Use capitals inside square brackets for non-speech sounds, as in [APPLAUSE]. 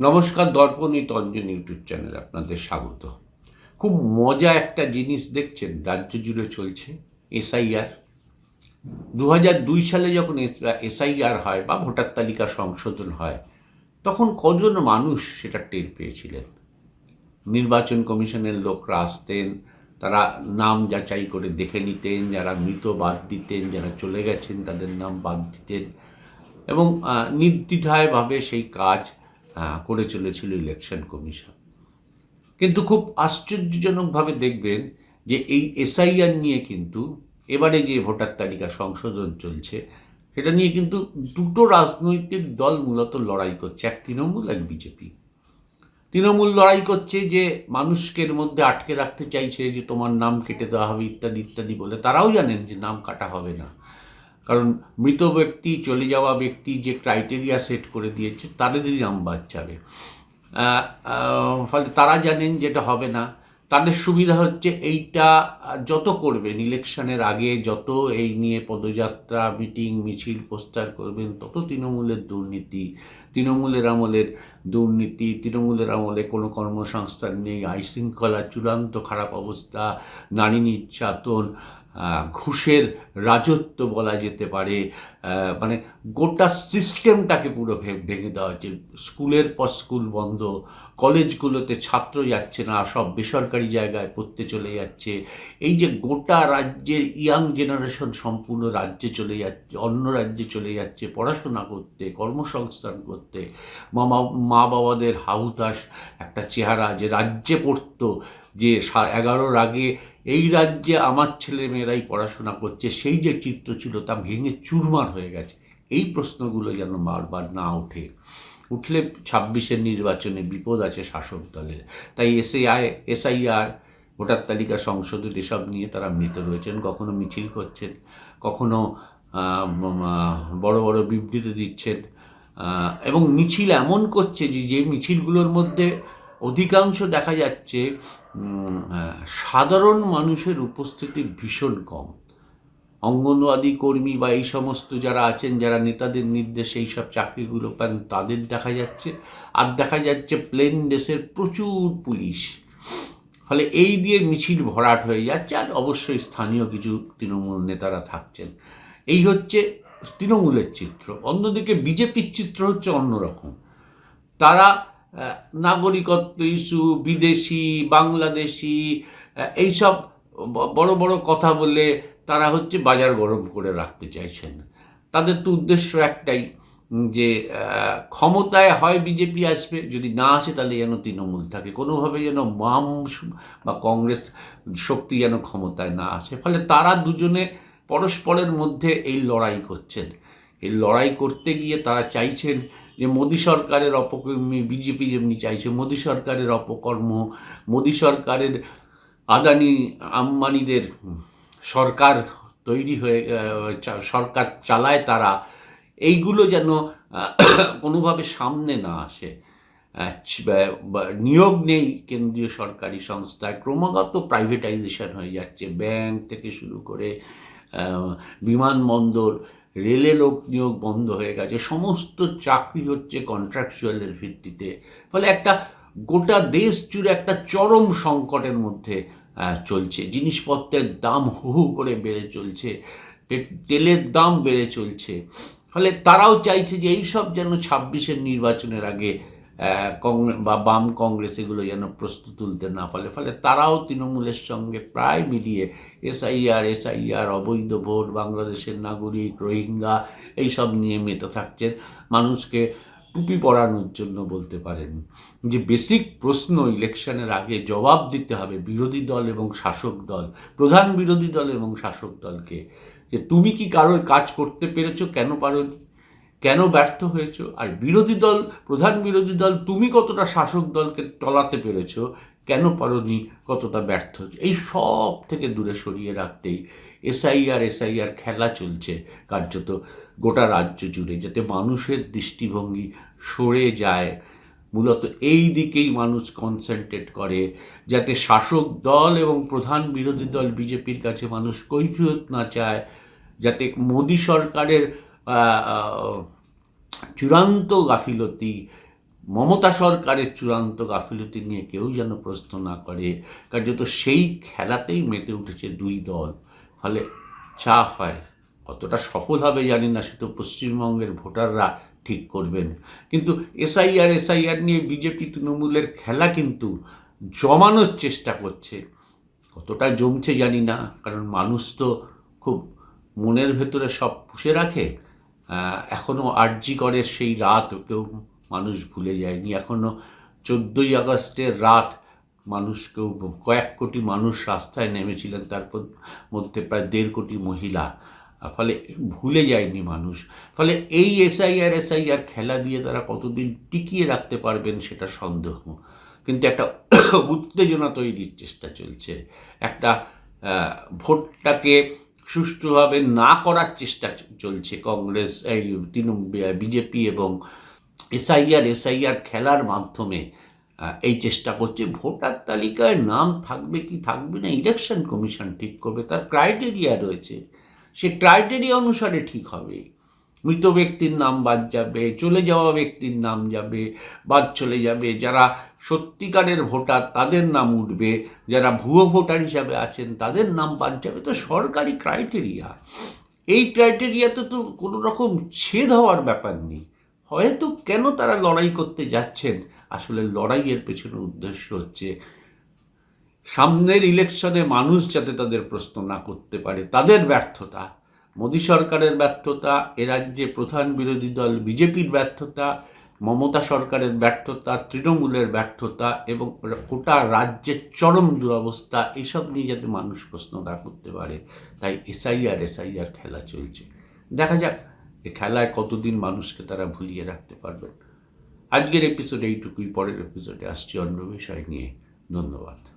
নমস্কার দর্পণী তঞ্জন ইউটিউব চ্যানেলে আপনাদের স্বাগত। খুব মজা একটা জিনিস দেখছেন, রাজ্য জুড়ে চলছে এসআইআর। দু হাজার দুই সালে যখন এসআইআর হয় বা ভোটার তালিকা সংশোধন হয়, তখন কজন মানুষ সেটা টের পেয়েছিলেন? নির্বাচন কমিশনের লোকরা আসতেন, তারা নাম যাচাই করে দেখে নিতেন, যারা মৃত বাদ দিতেন, যারা চলে গেছেন তাদের নাম বাদ দিতেন। এবং নির্দ্বিধায়ভাবে সেই কাজ করে চলেছিল ইলেকশন কমিশন কিন্তু খুব আশ্চর্যজনকভাবে দেখবেন যে এই এসআইআর নিয়ে কিন্তু এবারে যে ভোটার তালিকা সংশোধন চলছে, সেটা নিয়ে কিন্তু দুটো রাজনৈতিক দল মূলত লড়াই করছে, এক তৃণমূল এক বিজেপি। তৃণমূল লড়াই করছে যে মানুষকে এর মধ্যে আটকে রাখতে চাইছে যে তোমার নাম কেটে দেওয়া হবে ইত্যাদি ইত্যাদি বলে, তারাও জানেন যে নাম কাটা হবে না। কারণ মৃত ব্যক্তি, চলে যাওয়া ব্যক্তি যে ক্রাইটেরিয়া সেট করে দিয়েছে তাদেরই নাম বাদ ফলে তারা জানেন যেটা হবে না। তাদের সুবিধা হচ্ছে এইটা যত করবেন ইলেকশনের আগে যত এই নিয়ে পদযাত্রা মিটিং মিছিল পোস্টার করবেন, তত তৃণমূলের দুর্নীতি, তৃণমূলের আমলের দুর্নীতি, তৃণমূলের আমলে কোনো কর্মসংস্থান নেই আইশৃঙ্খলা চূড়ান্ত খারাপ অবস্থা, নারী নির্যাতন ঘুষের রাজত্ব বলা যেতে পারে মানে গোটা সিস্টেমটাকে পুরো ভেঙে দেওয়া হচ্ছে স্কুলের পর স্কুল বন্ধ কলেজগুলোতে ছাত্র যাচ্ছে না সব বেসরকারি জায়গায় পড়তে চলে যাচ্ছে এই যে গোটা রাজ্যের ইয়াং জেনারেশন সম্পূর্ণ রাজ্যে চলে যাচ্ছে অন্য রাজ্যে চলে যাচ্ছে পড়াশোনা করতে কর্মসংস্থান করতে মা মা বাবাদের হাহুতাস একটা চেহারা যে রাজ্যে পড়তো যে এগারোর আগে এই রাজ্যে আমার ছেলে মেয়েরাই পড়াশোনা করছে, সেই যে চিত্র ছিল তা ভেঙে চুরমার হয়ে গেছে। এই প্রশ্নগুলো যেন বারবার না ওঠে। উঠলে ছাব্বিশের নির্বাচনে বিপদ আছে শাসক দলের। তাই এসএআই এসআইআর, ভোটার তালিকা সংশোধন এসব নিয়ে তারা মৃত রয়েছেন, কখনো মিছিল করছেন, কখনো বড় বড় বিবৃতি দিচ্ছেন এবং মিছিল এমন করছে যে যে মিছিলগুলোর মধ্যে অধিকাংশ দেখা যাচ্ছে সাধারণ মানুষের উপস্থিতি ভীষণ কম। অঙ্গনওয়াদী কর্মী বা এই সমস্ত যারা আছেন, যারা নেতাদের নির্দেশে, এই সব চাকরিগুলো পান, তাদের দেখা যাচ্ছে। আর দেখা যাচ্ছে প্লেন দেশের প্রচুর পুলিশ। ফলে এই দিয়ে মিছিল ভরাট হয়ে যাচ্ছে আর অবশ্যই স্থানীয় কিছু তৃণমূল নেতারা থাকছেন। এই হচ্ছে তৃণমূলের চিত্র। অন্যদিকে বিজেপির চিত্র হচ্ছে অন্যরকম। তারা নাগরিকত্ব ইস্যু, বিদেশি, বাংলাদেশি এইসব বড় বড় কথা বলে তারা হচ্ছে বাজার গরম করে রাখতে চাইছেন। তাদের তো উদ্দেশ্য একটাই যে ক্ষমতায় হয় বিজেপি আসবে, যদি না আসে তাহলে যেন তৃণমূল থাকে। কোনোভাবে যেন বাম বা কংগ্রেস শক্তি যেন ক্ষমতায় না আসে। ফলে তারা দুজনে পরস্পরের মধ্যে এই লড়াই করছেন। এই লড়াই করতে গিয়ে তারা চাইছেন যে মোদী সরকারের অপকর্মী, বিজেপি যেমনি চাইছে, মোদী সরকারের অপকর্ম, মোদী সরকারের আদানি আম্বানিদের সরকার তৈরি হয়ে সরকার চালায় তারা, এইগুলো যেন কোনোভাবে সামনে না আসে। নিয়োগ নেই কেন্দ্রীয় সরকারি সংস্থায়, ক্রমাগত প্রাইভেটাইজেশন হয়ে যাচ্ছে। ব্যাংক থেকে শুরু করে বিমানবন্দর রেলে লোক নিয়োগ বন্ধ হয়ে গেছে, সমস্ত চাকরি হচ্ছে কন্ট্রাকচুয়ালের ভিত্তিতে। ফলে একটা গোটা দেশ জুড়ে একটা চরম সংকটের মধ্যে চলছে। জিনিসপত্রের দাম হু হু করে বেড়ে চলছে তেলের দাম বেড়ে চলছে। ফলে তারাও চাইছে যে এইসব যেন ছাব্বিশের নির্বাচনের আগে বা বাম কংগ্রেস এগুলো যেন প্রস্তুত তুলতে না পারে। ফলে তারাও তৃণমূলের সঙ্গে প্রায় মিলিয়ে এসআইআর এসআইআর, অবৈধ ভোট, বাংলাদেশের নাগরিক, রোহিঙ্গা এইসব নিয়ে মেতে থাকছেন। মানুষকে টুপি পরানোর জন্য বলতে পারেন যে বেসিক প্রশ্ন ইলেকশনের আগে জবাব দিতে হবে বিরোধী দল এবং শাসক দল, প্রধান বিরোধী দল এবং শাসক দলকে। যে তুমি কি কারোর কাজ করতে পেরেছ, কেন পারোনি? কেন ব্যর্থ হয়েছো? আর বিরোধী দল, প্রধান বিরোধী দল, তুমি কতটা শাসক দলকে টলাতে পেরেছ? কেন পারোনি কতটা ব্যর্থ হচ্ছে এই সব থেকে দূরে সরিয়ে রাখতেই এসআইআর এসআইআর খেলা চলছে কার্যত গোটা রাজ্য জুড়ে, যাতে মানুষের দৃষ্টিভঙ্গি সরে যায়। মূলত এই দিকেই মানুষ কনসেন্ট্রেট করে, যাতে শাসক দল এবং প্রধান বিরোধী দল, বিজেপির কাছে মানুষ কৈফিয়ত না চায়, যাতে মোদী সরকারের চূড়ান্ত গাফিলতি, মমতা সরকারের চূড়ান্ত গাফিলতি নিয়ে কেউ যেন প্রশ্ন না করে। কার্যত সেই খেলাতেই মেতে উঠেছে দুই দল। ফলে চা হয়, কতটা সফল হবে জানি না, সে তো পশ্চিমবঙ্গের ভোটাররা ঠিক করবেন। কিন্তু এসআইআর এসআইআর নিয়ে বিজেপি তৃণমূলের খেলা কিন্তু জমানোর চেষ্টা করছে। কতটা জমছে জানি না, কারণ মানুষ তো খুব মনের ভেতরে সব পুষে রাখে। আহ, এখনও আরজি করে সেই রাত কেউ মানুষ ভুলে যায়নি। এখনও চোদ্দোই আগস্টের রাত মানুষ কেউ কয়েক কোটি মানুষ রাস্তায় নেমেছিলেন তারপর মধ্যে প্রায় দেড় কোটি মহিলা। ফলে ভুলে যায়নি মানুষ। ফলে এই এসআইআর এসআইআর খেলা দিয়ে তারা কতদিন টিকিয়ে রাখতে পারবেন সেটা সন্দেহ। কিন্তু একটা [COUGHS] উত্তেজনা তৈরির চেষ্টা চলছে। একটা ভোটটাকে সুষ্ঠুভাবে না করার চেষ্টা চলছে কংগ্রেস, এই তৃণমূল বিজেপি এবং এসআইআর এসআইআর খেলার মাধ্যমে এই চেষ্টা করছে। ভোটার তালিকায় নাম থাকবে কি থাকবে না, ইলেকশন কমিশন ঠিক করবে, তার ক্রাইটেরিয়া রয়েছে। সে ক্রাইটেরিয়া অনুসারে ঠিক হবে। মৃত ব্যক্তির নাম বাদ যাবে, চলে যাওয়া ব্যক্তির নাম যাবে, বাদ চলে যাবে। যারা সত্যিকারের ভোটার, তাদের নাম উঠবে। যারা ভুয়ো ভোটার হিসাবে আছেন, তাদের নাম বাদ যাবে। তো সরকারি ক্রাইটেরিয়া। এই ক্রাইটেরিয়াতে তো কোনো রকম ছেদ হওয়ার ব্যাপার নেই। হয়তো কেন তারা লড়াই করতে যাচ্ছেন? আসলে লড়াইয়ের পেছনে উদ্দেশ্য হচ্ছে সামনের ইলেকশনে মানুষ যাতে তাদের প্রশ্ন না করতে পারে, তাদের ব্যর্থতা। মোদী সরকারের ব্যর্থতা, এ রাজ্যে প্রধান বিরোধী দল বিজেপির ব্যর্থতা, মমতা সরকারের ব্যর্থতা, তৃণমূলের ব্যর্থতা এবং গোটা রাজ্যের চরম দুরবস্থা এইসব নিয়ে যাতে মানুষ প্রশ্ন না করতে পারে। তাই এসআইআর এসআইআর খেলা চলছে। দেখা যাক, এ খেলায় কতদিন মানুষকে তারা ভুলিয়ে রাখতে পারবেন। আজকের এপিসোডে এইটুকুই, পরের এপিসোডে আসছি অন্য বিষয় নিয়ে। ধন্যবাদ।